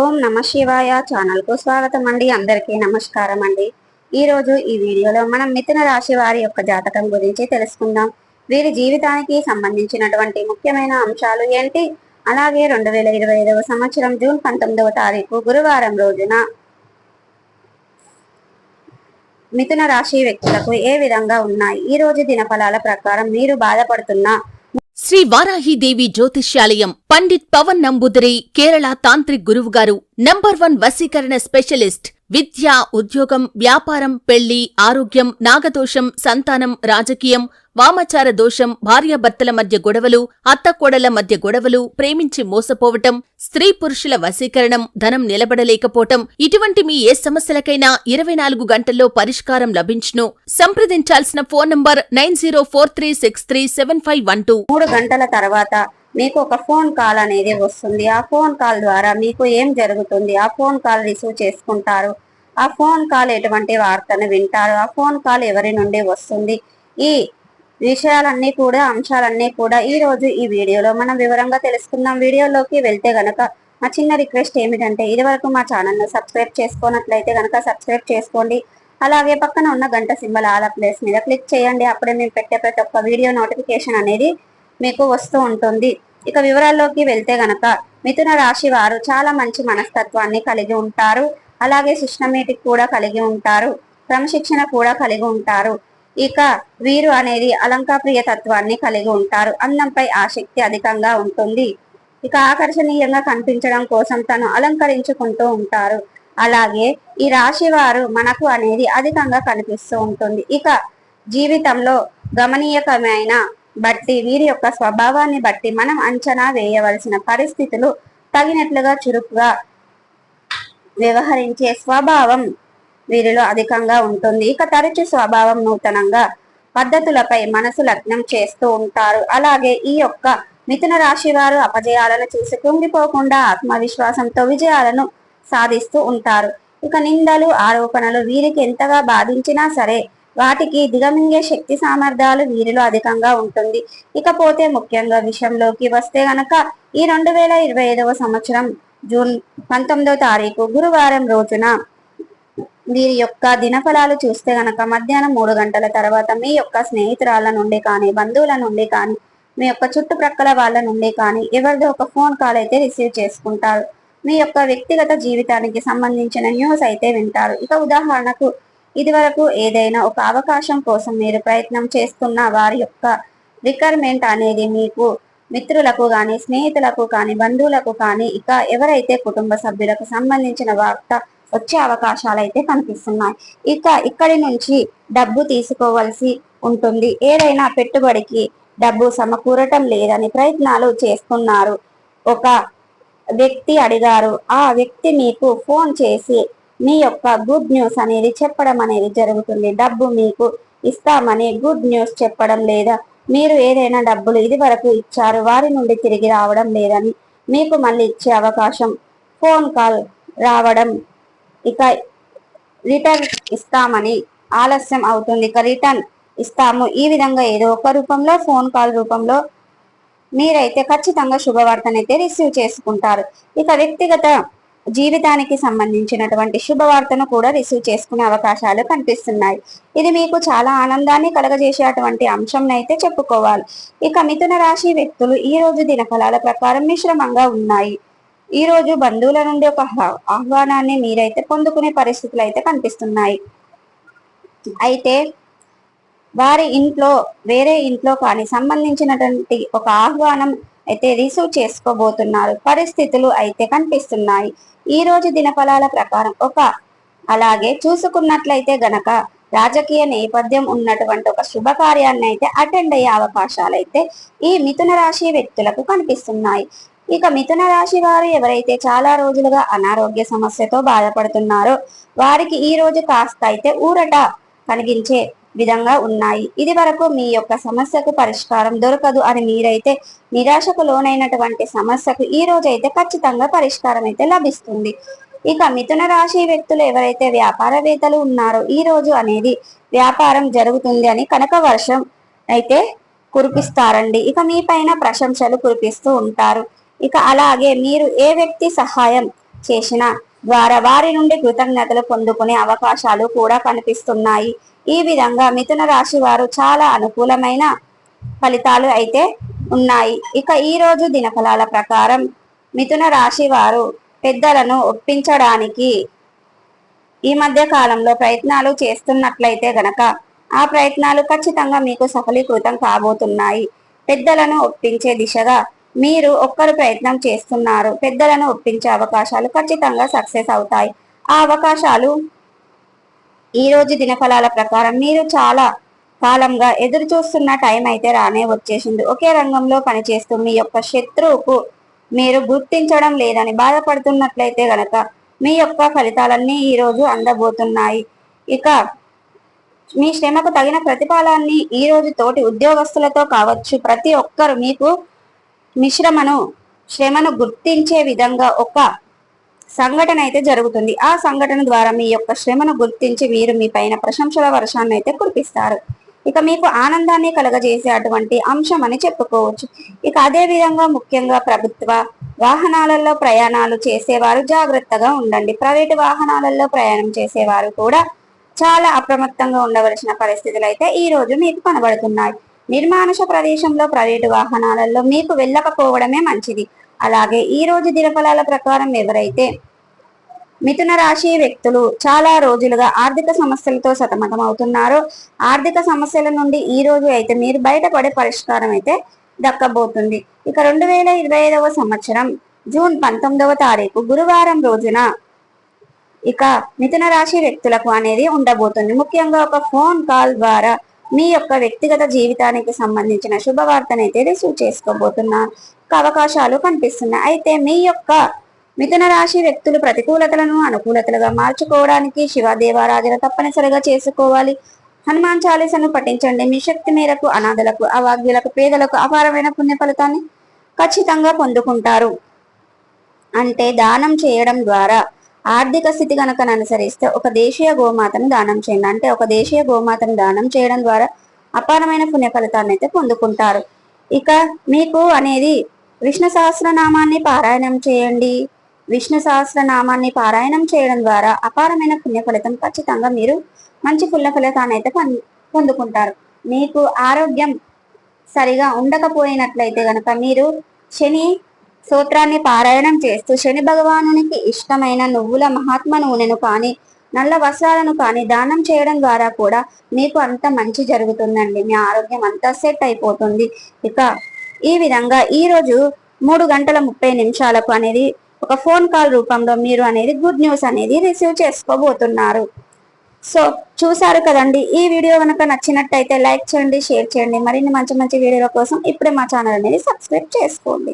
ఓం నమ శివాయ ఛానల్కు స్వాగతం అండి అందరికీ నమస్కారం అండి ఈ రోజు ఈ వీడియోలో మనం మిథున రాశి వారి యొక్క జాతకం గురించి తెలుసుకుందాం. వీరి జీవితానికి సంబంధించినటువంటి ముఖ్యమైన అంశాలు ఏంటి? అలాగే రెండు వేల ఇరవై ఐదవ సంవత్సరం జూన్ పంతొమ్మిదవ తారీఖు గురువారం రోజున మిథున రాశి వ్యక్తులకు ఏ విధంగా ఉన్నాయి? ఈ రోజు దినఫలాల ప్రకారం మీరు బాధపడుతున్న శ్రీ వారాహిదేవి జ్యోతిష్యాలయం పండిత్ పవన్ నంబుదరి కేరళ తాంత్రిక్ గురువు గారు నంబర్ వన్ వశీకరణ స్పెషలిస్ట్ విద్య ఉద్యోగం వ్యాపారం పెళ్ళి ఆరోగ్యం నాగదోషం సంతానం రాజకీయం వామచార దోషం భార్యాభర్తల మధ్య గొడవలు అత్తకోడల మధ్య గొడవలు ప్రేమించి మోసపోవటం స్త్రీ పురుషుల వశీకరణం ధనం నిలబడలేకపోవటం ఇటువంటి మీ ఏ సమస్యలకైనా ఇరవై నాలుగు గంటల్లో పరిష్కారం లభించును. సంప్రదించాల్సిన phone number nine zero four three six three seven five one two. మూడు గంటల తర్వాత మీకు ఒక ఫోన్ కాల్ అనేది వస్తుంది. ఆ ఫోన్ కాల్ ద్వారా మీకు ఏం జరుగుతుంది? ఆ ఫోన్ కాల్ రిసీవ్ చేసుకుంటారు. ఆ ఫోన్ కాల్ ఎటువంటి వార్తను వింటారు? ఆ ఫోన్ కాల్ ఎవరి నుండి వస్తుంది? ఈ విషయాలన్నీ కూడా అంశాలన్నీ కూడా ఈ రోజు ఈ వీడియోలో మనం వివరంగా తెలుసుకుందాం. వీడియోలోకి వెళ్తే గనక మా చిన్న రిక్వెస్ట్ ఏమిటంటే ఇదివరకు మా ఛానల్ను సబ్స్క్రైబ్ చేసుకున్నట్లయితే గనక సబ్స్క్రైబ్ చేసుకోండి. అలాగే పక్కన ఉన్న గంట సింబల్ ఆల ప్లేస్ మీద క్లిక్ చేయండి. అప్పుడే మేము పెట్టే ప్రతి ఒక్క వీడియో నోటిఫికేషన్ అనేది మీకు వస్తూ ఉంటుంది. ఇక వివరాల్లోకి వెళ్తే గనక మిథున రాశి వారు చాలా మంచి మనస్తత్వాన్ని కలిగి ఉంటారు. అలాగే సిస్టమేటిక్ కూడా కలిగి ఉంటారు. క్రమశిక్షణ కూడా కలిగి ఉంటారు. ఇక వీరు అనేది అలంకాప్రియ తత్వాన్ని కలిగి ఉంటారు. అందంపై ఆసక్తి అధికంగా ఉంటుంది. ఇక ఆకర్షణీయంగా కనిపించడం కోసం తను అలంకరించుకుంటూ ఉంటారు. అలాగే ఈ రాశి వారు మనకు అనేది అధికంగా కనిపిస్తూ ఉంటుంది. ఇక జీవితంలో గమనీయకమైన బట్టి వీరి యొక్క స్వభావాన్ని బట్టి మనం అంచనా వేయవలసిన పరిస్థితులు తగినట్లుగా చురుకుగా వ్యవహరించే స్వభావం వీరిలో అధికంగా ఉంటుంది. ఇక తరచు స్వభావం నూతనంగా పద్ధతులపై మనసు లగ్నం చేస్తూ ఉంటారు. అలాగే ఈ యొక్క మిథున రాశి వారు అపజయాలను చూసి కుంగిపోకుండా ఆత్మవిశ్వాసంతో విజయాలను సాధిస్తూ ఉంటారు. ఇక నిందలు ఆరోపణలు వీరికి ఎంతగా బాధించినా సరే వాటికి దిగమింగే శక్తి సామర్థ్యాలు వీరిలో అధికంగా ఉంటుంది. ఇకపోతే ముఖ్యంగా విషయంలోకి వస్తే గనక ఈ రెండు వేల ఇరవై ఐదవ సంవత్సరం జూన్ పంతొమ్మిదవ తారీఖు గురువారం రోజున వీరి యొక్క దినఫలాలు చూస్తే గనక మధ్యాహ్నం మూడు గంటల తర్వాత మీ యొక్క స్నేహితురాళ్ళ నుండి కానీ బంధువుల నుండి కానీ మీ యొక్క చుట్టుప్రక్కల వాళ్ళ నుండి కానీ ఎవరిదో ఒక ఫోన్ కాల్ అయితే రిసీవ్ చేసుకుంటారు. మీ యొక్క వ్యక్తిగత జీవితానికి సంబంధించిన న్యూస్ అయితే వింటారు. ఇక ఉదాహరణకు ఇదివరకు ఏదైనా ఒక అవకాశం కోసం మీరు ప్రయత్నం చేస్తున్న వారి యొక్క రిక్వైర్మెంట్ అనేది మీకు మిత్రులకు కానీ స్నేహితులకు కానీ బంధువులకు కానీ ఇక ఎవరైతే కుటుంబ సభ్యులకు సంబంధించిన వార్త వచ్చే అవకాశాలు అయితే కనిపిస్తున్నాయి. ఇక ఇక్కడి నుంచి డబ్బు తీసుకోవాల్సి ఉంటుంది. ఏదైనా పెట్టుబడికి డబ్బు సమకూరటం లేదని ప్రయత్నాలు చేస్తున్నారు. ఒక వ్యక్తి అడిగారు ఆ వ్యక్తి మీకు ఫోన్ చేసి మీ యొక్క గుడ్ న్యూస్ అనేది చెప్పడం అనేది జరుగుతుంది. డబ్బు మీకు ఇస్తామని గుడ్ న్యూస్ చెప్పడం లేదా మీరు ఏదైనా డబ్బులు ఇది వరకు ఇచ్చారు వారి నుండి తిరిగి రావడం లేదని మీకు మళ్ళీ ఇచ్చే అవకాశం. ఫోన్ కాల్ రావడం ఇక రిటర్న్ ఇస్తామని ఆలస్యం అవుతుంది. ఇక రిటర్న్ ఇస్తాము. ఈ విధంగా ఏదో ఒక రూపంలో ఫోన్ కాల్ రూపంలో మీరైతే ఖచ్చితంగా శుభవార్తనైతే రిసీవ్ చేసుకుంటారు. ఇక వ్యక్తిగత జీవితానికి సంబంధించినటువంటి శుభవార్తను కూడా రిసీవ్ చేసుకునే అవకాశాలు కనిపిస్తున్నాయి. ఇది మీకు చాలా ఆనందాన్ని కలగజేసేటువంటి అంశంనైతే చెప్పుకోవాలి. ఇక మిథున రాశి వ్యక్తులు ఈ రోజు దినఫలాల ప్రకారం మిశ్రమంగా ఉన్నాయి. ఈ రోజు బంధువుల నుండి ఒక ఆహ్వానాన్ని మీరైతే పొందుకునే పరిస్థితులు అయితే కనిపిస్తున్నాయి. అయితే వారి ఇంట్లో వేరే ఇంట్లో కానీ సంబంధించినటువంటి ఒక ఆహ్వానం అయితే రిసీవ్ చేసుకోబోతున్నారు. పరిస్థితులు అయితే కనిపిస్తున్నాయి. ఈ రోజు దినఫలాల ప్రకారం ఒక అలాగే చూసుకున్నట్లయితే గనక రాజకీయ నేపథ్యం ఉన్నటువంటి ఒక శుభకార్యాన్ని అయితే అటెండ్ అయ్యే అవకాశాలు అయితే ఈ మిథున రాశి వ్యక్తులకు కనిపిస్తున్నాయి. ఇక మిథున రాశి వారు ఎవరైతే చాలా రోజులుగా అనారోగ్య సమస్యతో బాధపడుతున్నారో వారికి ఈ రోజు కాస్త అయితే ఊరట కలిగించే విధంగా ఉన్నాయి. ఇది వరకు మీ యొక్క సమస్యకు పరిష్కారం దొరకదు అని మీరైతే నిరాశకు లోనైనటువంటి సమస్యకు ఈ రోజు అయితే ఖచ్చితంగా పరిష్కారం అయితే లభిస్తుంది. ఇక మిథున రాశి వ్యక్తులు ఎవరైతే వ్యాపారవేత్తలు ఉన్నారో ఈ రోజు అనేది వ్యాపారం జరుగుతుంది అని కనక వర్షం అయితే కురిపిస్తారండి. ఇక మీ పైన ప్రశంసలు కురిపిస్తూ ఉంటారు. ఇక అలాగే మీరు ఏ వ్యక్తి సహాయం చేసినా ద్వారా వారి నుండి కృతజ్ఞతలు పొందుకునే అవకాశాలు కూడా కనిపిస్తున్నాయి. ఈ విధంగా మిథున రాశి వారు చాలా అనుకూలమైన ఫలితాలు అయితే ఉన్నాయి. ఇక ఈ రోజు దినఫలాల ప్రకారం మిథున రాశి వారు పెద్దలను ఒప్పించడానికి ఈ మధ్య కాలంలో ప్రయత్నాలు చేస్తున్నట్లయితే గనక ఆ ప్రయత్నాలు ఖచ్చితంగా మీకు సఫలీకృతం కాబోతున్నాయి. పెద్దలను ఒప్పించే దిశగా మీరు ఒక్కరు ప్రయత్నం చేస్తున్నారు. పెద్దలను ఒప్పించే అవకాశాలు ఖచ్చితంగా సక్సెస్ అవుతాయి. ఆ అవకాశాలు ఈ రోజు దినఫలాల ప్రకారం మీరు చాలా కాలంగా ఎదురు చూస్తున్న టైం అయితే రానే వచ్చేసింది. ఒకే రంగంలో పనిచేస్తూ మీ యొక్క శత్రువుకు మీరు గుర్తించడం లేదని బాధపడుతున్నట్లయితే గనక మీ యొక్క ఫలితాలన్నీ ఈరోజు అందబోతున్నాయి. ఇక మీ శ్రమకు తగిన ప్రతిఫలాన్ని ఈరోజు తోటి ఉద్యోగస్తులతో కావచ్చు. ప్రతి ఒక్కరు మీకు మిశ్రమను శ్రమను గుర్తించే విధంగా ఒక సంఘటన అయితే జరుగుతుంది. ఆ సంఘటన ద్వారా మీ యొక్క శ్రమను గుర్తించి వీరు మీ పైన ప్రశంసల వర్షాన్ని అయితే కురిపిస్తారు. ఇక మీకు ఆనందాన్ని కలగజేసే అటువంటి అంశం అని చెప్పుకోవచ్చు. ఇక అదే విధంగా ముఖ్యంగా ప్రభుత్వ వాహనాలలో ప్రయాణాలు చేసేవారు జాగ్రత్తగా ఉండండి. ప్రైవేటు వాహనాలలో ప్రయాణం చేసేవారు కూడా చాలా అప్రమత్తంగా ఉండవలసిన పరిస్థితులు అయితే ఈ రోజు మీకు కనబడుతున్నాయి. నిర్మానుష ప్రదేశంలో ప్రైవేటు వాహనాలలో మీకు వెళ్ళకపోవడమే మంచిది. అలాగే ఈ రోజు దినఫలాల ప్రకారం ఎవరైతే మిథున రాశి వ్యక్తులు చాలా రోజులుగా ఆర్థిక సమస్యలతో సతమతం అవుతున్నారో ఆర్థిక సమస్యల నుండి ఈ రోజు అయితే మీరు బయటపడే పరిష్కారం అయితే దక్కబోతుంది. ఇక రెండు వేల ఇరవై ఐదవ సంవత్సరం జూన్ పంతొమ్మిదవ తారీఖు గురువారం రోజున ఇక మిథున రాశి వ్యక్తులకు అనేది ఉండబోతుంది. ముఖ్యంగా ఒక ఫోన్ కాల్ ద్వారా మీ యొక్క వ్యక్తిగత జీవితానికి సంబంధించిన శుభవార్తనైతే రిసీవ్ చేసుకోబోతున్నారు అవకాశాలు కనిపిస్తున్నాయి. అయితే మీ యొక్క మిథున రాశి వ్యక్తులు ప్రతికూలతలను అనుకూలతలుగా మార్చుకోవడానికి శివ దేవారాజులు తప్పనిసరిగా చేసుకోవాలి. హనుమాన్ చాలీసను పఠించండి. మీ శక్తి మేరకు అనాథలకు అవాగ్యులకు పేదలకు అపారమైన పుణ్య ఫలితాన్ని ఖచ్చితంగా పొందుకుంటారు. అంటే దానం చేయడం ద్వారా ఆర్థిక స్థితి కనుక అనుసరిస్తే ఒక దేశీయ గోమాతను దానం చేయండి. అంటే ఒక దేశీయ గోమాతను దానం చేయడం ద్వారా అపారమైన పుణ్య ఫలితాన్ని అయితే పొందుకుంటారు. ఇక మీకు అనేది విష్ణు సహస్రనామాన్ని పారాయణం చేయండి. విష్ణు సహస్రనామాన్ని పారాయణం చేయడం ద్వారా అపారమైన పుణ్య ఫలితం ఖచ్చితంగా మీరు మంచి పుణ్య ఫలితాన్ని అయితే పొందుకుంటారు. మీకు ఆరోగ్యం సరిగా ఉండకపోయినట్లయితే కనుక మీరు శని సూత్రాన్ని పారాయణం చేస్తూ శని భగవానునికి ఇష్టమైన నువ్వుల మహాత్మ నూనెను కానీ నల్ల వస్త్రాలను కానీ దానం చేయడం ద్వారా కూడా మీకు అంత మంచి జరుగుతుందండి. మీ ఆరోగ్యం అంతా సెట్ అయిపోతుంది. ఇక ఈ విధంగా ఈరోజు మూడు గంటల ముప్పై నిమిషాలకు అనేది ఒక ఫోన్ కాల్ రూపంలో మీరు అనేది గుడ్ న్యూస్ అనేది రిసీవ్ చేసుకోబోతున్నారు. సో చూసారు కదండి ఈ వీడియో కనుక నచ్చినట్టయితే లైక్ చేయండి షేర్ చేయండి. మరిన్ని మంచి మంచి వీడియోల కోసం ఇప్పుడే మా ఛానల్ అనేది సబ్స్క్రైబ్ చేసుకోండి.